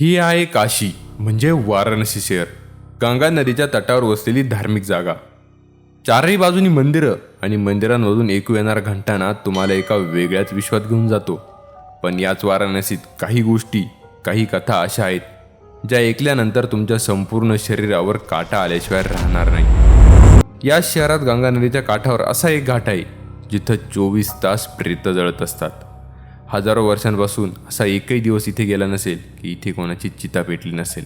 ही आहे काशी म्हणजे वाराणसी शहर. गंगा नदीच्या तटावर वसलेली धार्मिक जागा. चारही बाजूनी मंदिरं आणि मंदिरांमधून ऐकू येणारा घंटाना तुम्हाला एका वेगळ्याच विश्वात घेऊन जातो. पण याच वाराणसीत काही गोष्टी काही कथा अशा आहेत ज्या ऐकल्यानंतर तुमच्या संपूर्ण शरीरावर काटा आल्याशिवाय राहणार नाही. या शहरात गंगा नदीच्या काठावर असा एक घाट आहे जिथं चोवीस तास प्रेत जळत असतात. हजारो वर्षांपासून असा एकही दिवस इथे गेला नसेल की इथे कोणाची चिता पेटली नसेल.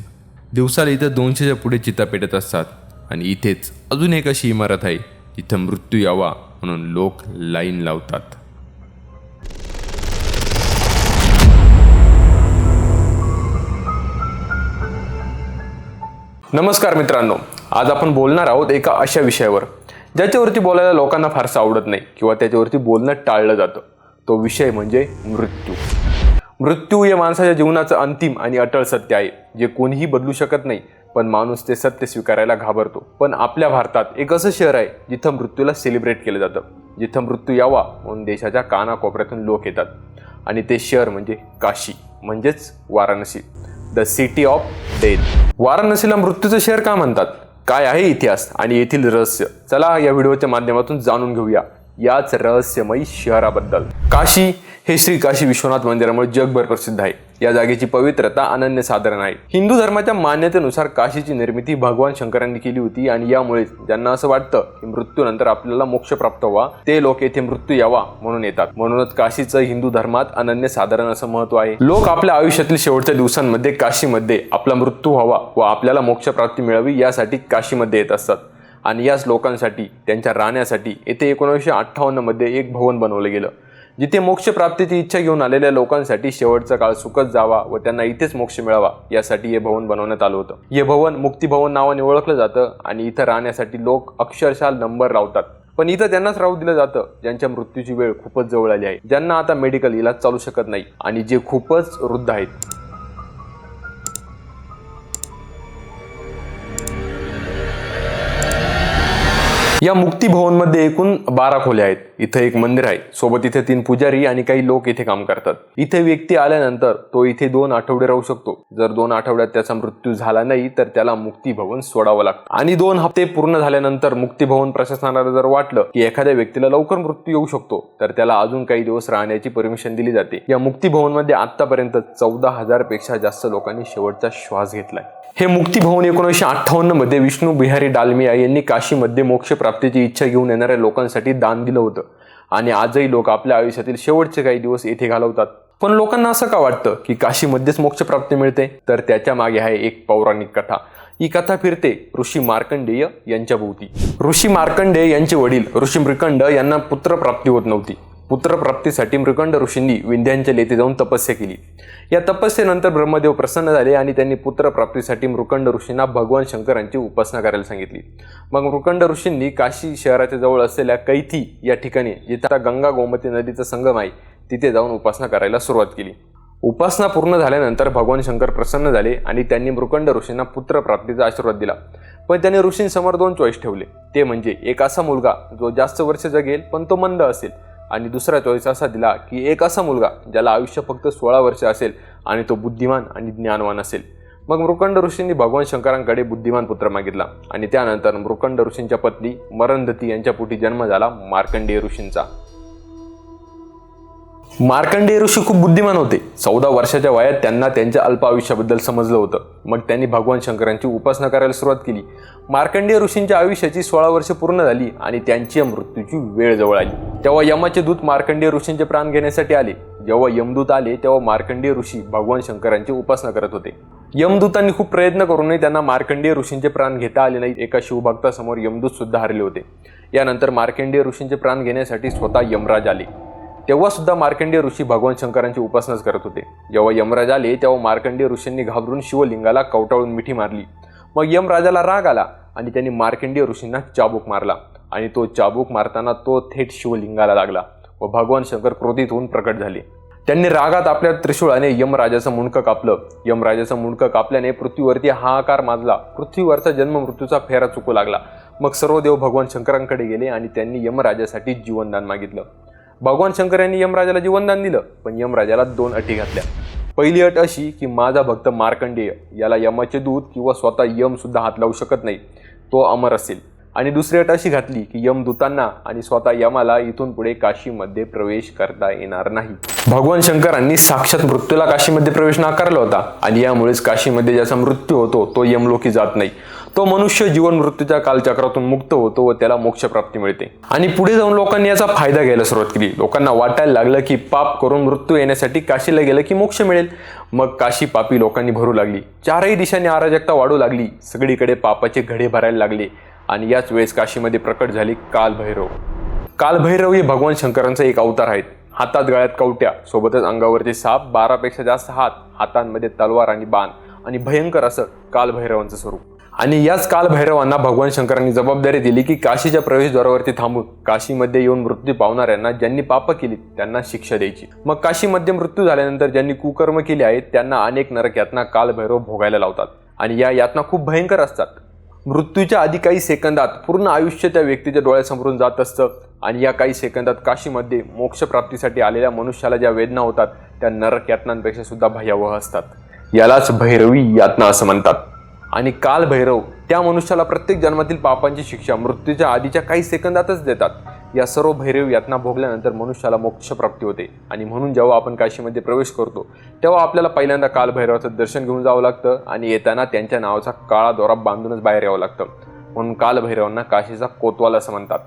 दिवसाला इथं दोनशेच्या पुढे चिता पेटत असतात आणि इथेच अजून एक अशी इमारत आहे जिथं मृत्यू यावा म्हणून लोक लाईन लावतात. नमस्कार मित्रांनो आज आपण बोलणार आहोत एका अशा विषयावर ज्याच्यावरती बोलायला लोकांना फारसं आवडत नाही किंवा त्याच्यावरती बोलणं टाळलं जातं. तो विषय म्हणजे मृत्यू. मृत्यू हे माणसाच्या जीवनाचं अंतिम आणि अटळ सत्य आहे जे कोणीही बदलू शकत नाही पण माणूस ते सत्य स्वीकारायला घाबरतो. पण आपल्या भारतात एक असं शहर आहे जिथं मृत्यूला सेलिब्रेट केलं जातं. जिथं मृत्यू यावा म्हणून देशाच्या कानाकोपऱ्यातून लोक येतात. आणि ते शहर म्हणजे काशी म्हणजेच Varanasi. The city of death वाराणसीला मृत्यूचं शहर का म्हणतात? काय आहे इतिहास आणि येथील रहस्य? चला या व्हिडिओच्या माध्यमातून जाणून घेऊया. याच रहस्यमयी शहराबद्दल. काशी हे श्री काशी विश्वनाथ मंदिरामुळे जगभर प्रसिद्ध आहे. या जागेची पवित्रता अनन्यसाधारण आहे. हिंदू धर्माच्या मान्यतेनुसार काशीची निर्मिती भगवान शंकरांनी केली होती आणि यामुळे ज्यांना असं वाटतं की मृत्यूनंतर आपल्याला मोक्ष प्राप्त व्हा ते लोक येथे मृत्यू यावा म्हणून येतात. म्हणूनच काशीचं हिंदू धर्मात अनन्यसाधारण असं महत्त्व आहे. लोक आपल्या आयुष्यातील शेवटच्या दिवसांमध्ये काशीमध्ये आपला मृत्यू व्हावा व आपल्याला मोक्ष प्राप्ती मिळावी यासाठी काशीमध्ये येत असतात. आणि याच लोकांसाठी त्यांच्या राहण्यासाठी येथे एकोणीसशे अठ्ठावन्नमध्ये एक भवन बनवलं गेलं. जिथे मोक्षप्राप्तीची इच्छा घेऊन आलेल्या लोकांसाठी शेवटचा काळ सुखच जावा व त्यांना इथेच मोक्ष मिळावा यासाठी हे भवन बनवण्यात आलं होतं. हे भवन मुक्तीभवन नावाने ओळखलं जातं आणि इथं राहण्यासाठी लोक अक्षरशः नंबर लावतात पण इथं त्यांनाच राहू दिलं जातं. ज्यांच्या मृत्यूची वेळ खूपच जवळ आली आहे. ज्यांना आता मेडिकल इलाज चालू शकत नाही आणि जे खूपच वृद्ध आहेत. या मुक्ती भवनमध्ये एकूण बारा खोल्या आहेत. इथं एक मंदिर आहे. सोबत इथे तीन पुजारी आणि काही लोक इथे काम करतात. इथे व्यक्ती आल्यानंतर तो इथे दोन आठवडे राहू शकतो. जर दोन आठवड्यात त्याचा मृत्यू झाला नाही तर त्याला मुक्ती भवन सोडावं लागतं. आणि दोन हप्ते पूर्ण झाल्यानंतर मुक्ती भवन प्रशासनाला जर वाटलं की एखाद्या व्यक्तीला लवकर मृत्यू येऊ शकतो तर त्याला अजून काही दिवस राहण्याची परमिशन दिली जाते. या मुक्ती भवनमध्ये आतापर्यंत चौदा हजारपेक्षा जास्त लोकांनी शेवटचा श्वास घेतलाय. हे मुक्ती भवन एकोणीसशे अठ्ठावन्नमध्ये विष्णू बिहारी डालमिया यांनी काशीमध्ये मोक्ष प्राप्तीची इच्छा घेऊन येणाऱ्या लोकांसाठी दान दिलं होतं. आणि आजही लोक आपल्या आयुष्यातील शेवटचे काही दिवस येथे घालवतात. पण लोकांना असं का वाटतं की काशीमध्येच मोक्ष प्राप्ती मिळते? तर त्याच्यामागे आहे एक पौराणिक कथा. ही कथा फिरते ऋषी मार्कंडेय यांच्या भोवती ऋषी मार्कंडेय यांचे वडील ऋषी मृकंड यांना पुत्रप्राप्ती होत नव्हती. पुत्रप्राप्तीसाठी मृकंड ऋषींनी विंध्यांचल येथे जाऊन तपस्या केली. या तपस्येनंतर ब्रह्मदेव प्रसन्न झाले आणि त्यांनी पुत्रप्राप्तीसाठी मृकंड ऋषींना भगवान शंकरांची उपासना करायला सांगितली. मग मृकंड ऋषींनी काशी शहराच्या जवळ असलेल्या कैथी या ठिकाणी जिथे आता गंगा गोमती नदीचा संगम आहे तिथे जाऊन उपासना करायला सुरुवात केली. उपासना पूर्ण झाल्यानंतर भगवान शंकर प्रसन्न झाले आणि त्यांनी मृकंड ऋषींना पुत्रप्राप्तीचा आशीर्वाद दिला. पण त्यांनी ऋषींसमोर दोन चॉईस ठेवले. ते म्हणजे एक असा मुलगा जो जास्त वर्ष जगेल पण तो मंद असेल. आणि दुसरा चॉईस असा दिला की एक असा मुलगा ज्याला आयुष्य फक्त सोळा वर्ष असेल आणि तो बुद्धिमान आणि ज्ञानवान असेल. मग मृकंड ऋषींनी भगवान शंकरांकडे बुद्धिमान पुत्र मागितला आणि त्यानंतर मृकंड ऋषींच्या पत्नी मरणधती यांच्या पोटी जन्म झाला मार्कंडेय ऋषींचा. मार्कंडेय ऋषी खूप बुद्धिमान होते. चौदा वर्षाच्या वयात त्यांना त्यांच्या अल्प आयुष्याबद्दल समजलं होतं. मग त्यांनी भगवान शंकरांची उपासना करायला सुरुवात केली. मार्कंडेय ऋषींच्या आयुष्याची सोळा वर्ष पूर्ण झाली आणि त्यांची मृत्यूची वेळ जवळ आली. तेव्हा यमाचे दूत मार्कंडेय ऋषींचे प्राण घेण्यासाठी आले. जेव्हा यमदूत आले तेव्हा मार्कंडेय ऋषी भगवान शंकरांची उपासना करत होते. यमदूतांनी खूप प्रयत्न करूनही त्यांना मार्कंडेय ऋषींचे प्राण घेता आले नाही. एका शिवभक्तासमोर यमदूत सुद्धा हरले होते. यानंतर मार्कंडेय ऋषींचे प्राण घेण्यासाठी स्वतः यमराज आले. तेव्हा सुद्धा मार्कंडेय ऋषी भगवान शंकरांची उपासनाच करत होते. जेव्हा यमराज आले तेव्हा मार्कंडेय ऋषींनी घाबरून शिवलिंगाला कवटाळून मिठी मारली. मग यमराजाला राग आला आणि त्यांनी मार्कंडेय ऋषींना चाबूक मारला आणि तो चाबूक मारताना तो थेट शिवलिंगाला लागला व भगवान शंकर क्रोधित होऊन प्रकट झाले. त्यांनी रागात आपल्या त्रिशूळाने यमराजाचं मुंडकं कापलं. यमराजाचं मुंडकं कापल्याने पृथ्वीवरती हाहाकार माजला. पृथ्वीवरचा जन्म मृत्यूचा फेरा चुकू लागला. मग सर्व देव भगवान शंकरांकडे गेले आणि त्यांनी यमराजासाठी जीवनदान मागितलं. भगवान शंकर यांनी यमराजाला जीवनदान दिलं पण यमराजाला दोन अटी घातल्या. पहिली अट अशी की माझा भक्त मार्कंडेय याला यमाचे दूत किंवा स्वतः यम सुद्धा हात लावू शकत नाही तो अमर असेल. आणि दुसरी अट अशी घातली की यमदूतांना आणि स्वतः यमाला इथून पुढे काशीमध्ये प्रवेश करता येणार नाही. भगवान शंकरांनी साक्षात मृत्यूला काशीमध्ये प्रवेश नाकारला होता आणि यामुळेच काशीमध्ये ज्याचा मृत्यू होतो तो यमलोकी जात नाही. तो मनुष्य जीवन मृत्यूच्या कालचक्रातून मुक्त होतो व त्याला मोक्षप्राप्ती मिळते. आणि पुढे जाऊन लोकांनी याचा फायदा घ्यायला सुरुवात केली. लोकांना वाटायला लागलं की पाप करून मृत्यू येण्यासाठी काशीला गेलं की मोक्ष मिळेल. मग काशी पापी लोकांनी भरू लागली. चारही दिशांनी अराजकता वाढू लागली. सगळीकडे पापाचे घडे भरायला लागले. आणि याच वेळेस काशीमध्ये प्रकट झाली कालभैरव. कालभैरव हे भगवान शंकरांचा एक अवतार आहेत. हातात गळ्यात कवट्या सोबतच अंगावरचे साप बारापेक्षा जास्त हात हातांमध्ये तलवार आणि बाण. आणि भयंकर असं कालभैरवांचं स्वरूप. आणि याच कालभैरवांना भगवान शंकरांनी जबाबदारी दिली की काशीच्या प्रवेशद्वारावरती थांबून काशीमध्ये येऊन मृत्यू पावणाऱ्यांना ज्यांनी पाप केली त्यांना शिक्षा द्यायची. मग काशीमध्ये मृत्यू झाल्यानंतर ज्यांनी कुकर्म केले आहेत त्यांना अनेक नरक यातना कालभैरव भोगायला लावतात. आणि या यातना खूप भयंकर असतात. मृत्यूच्या आधी काही सेकंदात पूर्ण आयुष्य त्या व्यक्तीच्या डोळ्यासमोरून जात असतं आणि या काही सेकंदात काशीमध्ये मोक्षप्राप्तीसाठी आलेल्या मनुष्याला ज्या वेदना होतात त्या नरक यातनांपेक्षा सुद्धा भयावह असतात. यालाच भैरवी यातना असं म्हणतात. आणि काल भैरव त्या मनुष्याला प्रत्येक जन्मातील पापांची शिक्षा मृत्यूच्या आधीच्या काही सेकंदातच देतात. या सर्व भैरव यातना भोगल्यानंतर मनुष्याला मोक्षप्राप्ती होते. आणि म्हणून जेव्हा आपण काशीमध्ये प्रवेश करतो तेव्हा आपल्याला पहिल्यांदा कालभैरवाचं दर्शन घेऊन जावं लागतं आणि येताना त्यांच्या नावाचा काळा दोरा बांधूनच बाहेर यावं लागतं. म्हणून कालभैरवांना काशीचा कोतवाल असं म्हणतात.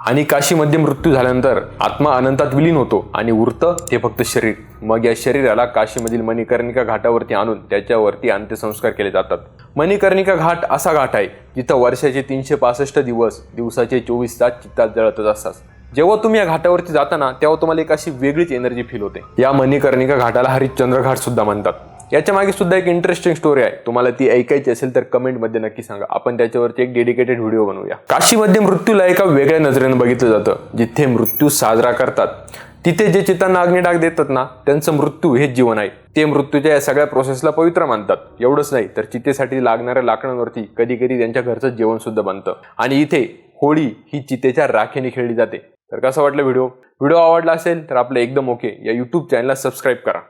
आणि काशीमध्ये मृत्यू झाल्यानंतर आत्मा अनंतात विलीन होतो आणि उरतं ते फक्त शरीर. मग या शरीराला काशीमधील मणिकर्णिका घाटावरती आणून त्याच्यावरती अंत्यसंस्कार केले जातात. मणिकर्णिका घाट असा घाट आहे जिथं वर्षाचे तीनशे पासष्ट दिवस दिवसाचे चोवीस तास चित्तात जळतच असतात. जेव्हा तुम्ही या घाटावरती जाताना तेव्हा तुम्हाला एक अशी वेगळीच एनर्जी फील होते. या मणिकर्णिका घाटाला हरिश्चंद्र घाट सुद्धा म्हणतात. याच्या मागे सुद्धा एक इंटरेस्टिंग स्टोरी आहे. तुम्हाला ती ऐकायची असेल तर कमेंटमध्ये नक्की सांगा. आपण त्याच्यावरती एक डेडिकेटेड व्हिडिओ बनवूया. काशीमध्ये मृत्यूला एका वेगळ्या नजरेनं बघितलं जातं जिथे मृत्यू साजरा करतात. तिथे जे चितांना अग्निडाग देतात ना त्यांचं मृत्यू हेच जीवन आहे. ते मृत्यूच्या या सगळ्या प्रोसेसला पवित्र मानतात. एवढंच नाही तर चितेसाठी लागणाऱ्या लाकडांवरती कधी कधी त्यांच्या घरचं जेवण सुद्धा बनतं. आणि इथे होळी ही चितेच्या राखेने खेळली जाते. तर कसं वाटलं व्हिडिओ व्हिडिओ आवडला असेल तर आपलं एकदम ओके या यूट्यूब चॅनलला सबस्क्राईब करा.